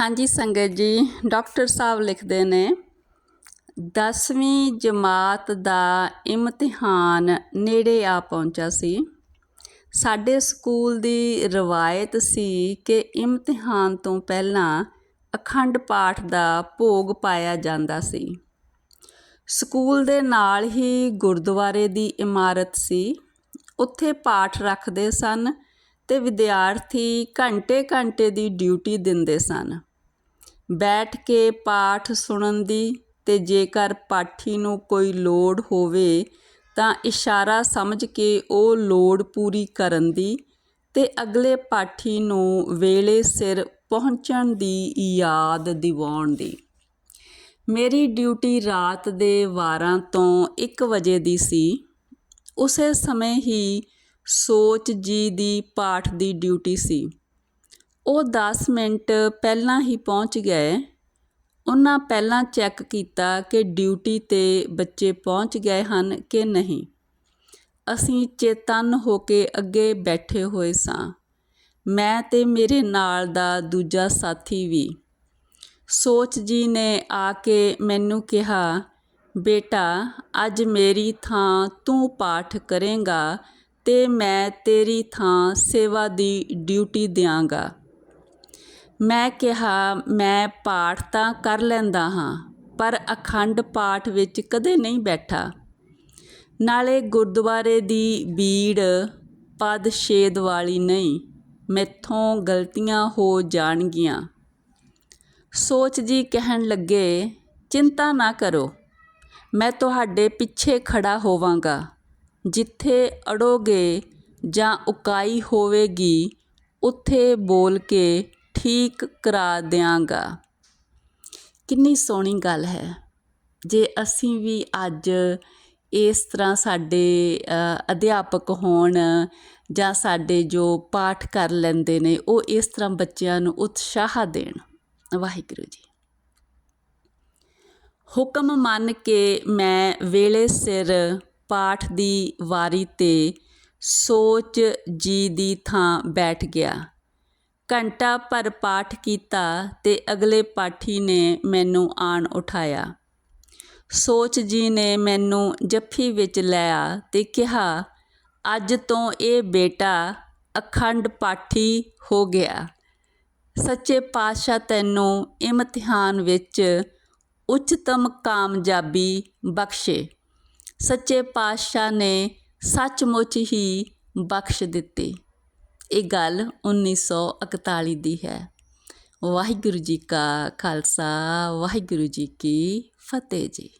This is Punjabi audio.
ਹਾਂਜੀ ਸੰਗਤ ਜੀ, ਡਾਕਟਰ ਸਾਹਿਬ ਲਿਖਦੇ ਨੇ 10ਵੀਂ ਜਮਾਤ ਦਾ ਇਮਤਿਹਾਨ ਨੇੜੇ ਆ ਪਹੁੰਚਾ ਸੀ। ਸਾਡੇ ਸਕੂਲ ਦੀ ਰਵਾਇਤ ਸੀ ਕਿ ਇਮਤਿਹਾਨ ਤੋਂ ਪਹਿਲਾਂ ਅਖੰਡ ਪਾਠ ਦਾ ਭੋਗ ਪਾਇਆ ਜਾਂਦਾ ਸੀ। ਸਕੂਲ ਦੇ ਨਾਲ ਹੀ ਗੁਰਦੁਆਰੇ ਦੀ ਇਮਾਰਤ ਸੀ। ਉੱਥੇ ਪਾਠ ਰੱਖਦੇ ਸਨ ਤੇ ਵਿਦਿਆਰਥੀ ਘੰਟੇ ਘੰਟੇ ਦੀ ਡਿਊਟੀ ਦਿੰਦੇ ਸਨ। ਬੈਠ ਕੇ ਪਾਠ ਸੁਣਨ ਦੀ ਅਤੇ ਜੇਕਰ ਪਾਠੀ ਨੂੰ ਕੋਈ ਲੋੜ ਹੋਵੇ ਤਾਂ ਇਸ਼ਾਰਾ ਸਮਝ ਕੇ ਉਹ ਲੋੜ ਪੂਰੀ ਕਰਨ ਦੀ ਅਤੇ ਅਗਲੇ ਪਾਠੀ ਨੂੰ ਵੇਲੇ ਸਿਰ ਪਹੁੰਚਣ ਦੀ ਯਾਦ ਦਿਵਾਉਣ ਦੀ। ਮੇਰੀ ਡਿਊਟੀ ਰਾਤ ਦੇ 12 ਤੋਂ 1 ਵਜੇ ਦੀ ਸੀ। ਉਸੇ ਸਮੇਂ ਹੀ ਸੋਚ ਜੀ ਦੀ ਪਾਠ ਦੀ ਡਿਊਟੀ ਸੀ। ਉਹ ਦਸ ਮਿੰਟ ਪਹਿਲਾਂ ਹੀ ਪਹੁੰਚ ਗਏ। ਉਹਨਾਂ ਪਹਿਲਾਂ ਚੈੱਕ ਕੀਤਾ ਕਿ ਡਿਊਟੀ ਤੇ ਬੱਚੇ ਪਹੁੰਚ ਗਏ ਹਨ ਕਿ ਨਹੀਂ। ਅਸੀਂ ਚੇਤਨ ਹੋ ਕੇ ਅੱਗੇ ਬੈਠੇ ਹੋਏ ਸਾਂ। ਮੈਂ ਤੇ ਮੇਰੇ ਨਾਲ ਦਾ ਦੂਜਾ ਸਾਥੀ ਵੀ। ਸੋਚ ਜੀ ਨੇ ਆ ਕੇ ਮੈਨੂੰ ਕਿਹਾ, ਬੇਟਾ, ਅੱਜ ਮੇਰੀ ਥਾਂ ਤੂੰ ਪਾਠ ਕਰੇਂਗਾ ਤੇ ਮੈਂ ਤੇਰੀ ਥਾਂ ਸੇਵਾ ਦੀ ਡਿਊਟੀ ਦਿਆਂਗਾ। ਮੈਂ ਕਿਹਾ, ਮੈਂ ਪਾਠ ਤਾਂ ਕਰ ਲੈਂਦਾ ਹਾਂ, ਪਰ ਅਖੰਡ ਪਾਠ ਵਿੱਚ ਕਦੇ ਨਹੀਂ ਬੈਠਾ। ਨਾਲੇ ਗੁਰਦੁਆਰੇ ਦੀ ਬੀੜ ਪਦ ਛੇਦ ਵਾਲੀ ਨਹੀਂ, ਮੈਥੋਂ ਗਲਤੀਆਂ ਹੋ ਜਾਣਗੀਆਂ ਸੋਚ ਜੀ ਕਹਿਣ ਲੱਗੇ, ਚਿੰਤਾ ਨਾ ਕਰੋ, ਮੈਂ ਤੁਹਾਡੇ ਪਿੱਛੇ ਖੜਾ ਹੋਵਾਂਗਾ। ਜਿੱਥੇ ਅੜੋਗੇ ਜਾਂ ਉਕਾਈ ਹੋਵੇਗੀ, ਉੱਥੇ ਬੋਲ ਕੇ ਠੀਕ ਕਰਾ ਦਿਆਂਗਾ। ਕਿੰਨੀ ਸੋਹਣੀ ਗੱਲ ਹੈ। ਜੇ ਅਸੀਂ ਵੀ ਅੱਜ ਇਸ ਤਰ੍ਹਾਂ ਸਾਡੇ ਅਧਿਆਪਕ ਹੋਣ ਜਾਂ ਸਾਡੇ ਜੋ ਪਾਠ ਕਰ ਲੈਂਦੇ ਨੇ, ਉਹ ਇਸ ਤਰ੍ਹਾਂ ਬੱਚਿਆਂ ਨੂੰ ਉਤਸ਼ਾਹ ਦੇਣ। ਵਾਹਿਗੁਰੂ ਜੀ। ਹੁਕਮ ਮੰਨ ਕੇ ਮੈਂ ਵੇਲੇ ਸਿਰ ਪਾਠ ਦੀ ਵਾਰੀ ਤੇ ਸੋਚ ਜੀ ਦੀ ਥਾਂ ਬੈਠ ਗਿਆ। ਘੰਟਾ ਭਰ ਪਾਠ ਕੀਤਾ ਤੇ ਅਗਲੇ ਪਾਠੀ ਨੇ ਮੈਨੂੰ ਆਣ ਉਠਾਇਆ। ਸੋਚ ਜੀ ਨੇ ਮੈਨੂੰ ਜੱਫੀ ਵਿੱਚ ਲਿਆ ਤੇ ਕਿਹਾ, ਅੱਜ ਤੋਂ ਇਹ ਬੇਟਾ ਅਖੰਡ ਪਾਠੀ ਹੋ ਗਿਆ। ਸੱਚੇ ਪਾਤਸ਼ਾਹ ਤੈਨੂੰ ਇਮਤਿਹਾਨ ਵਿੱਚ ਉੱਚਤਮ ਕਾਮਯਾਬੀ ਬਖਸ਼ੇ। ਸੱਚੇ ਪਾਤਸ਼ਾਹ ਨੇ ਸੱਚਮੁੱਚ ਹੀ ਬਖਸ਼ ਦਿੱਤੀ। ਇਹ ਗੱਲ 1941 ਦੀ ਹੈ। ਵਾਹਿਗੁਰੂ ਜੀ ਕਾ ਖਾਲਸਾ ਵਾਹਿਗੁਰੂ ਜੀ ਕੀ ਫਤਿਹ ਜੀ।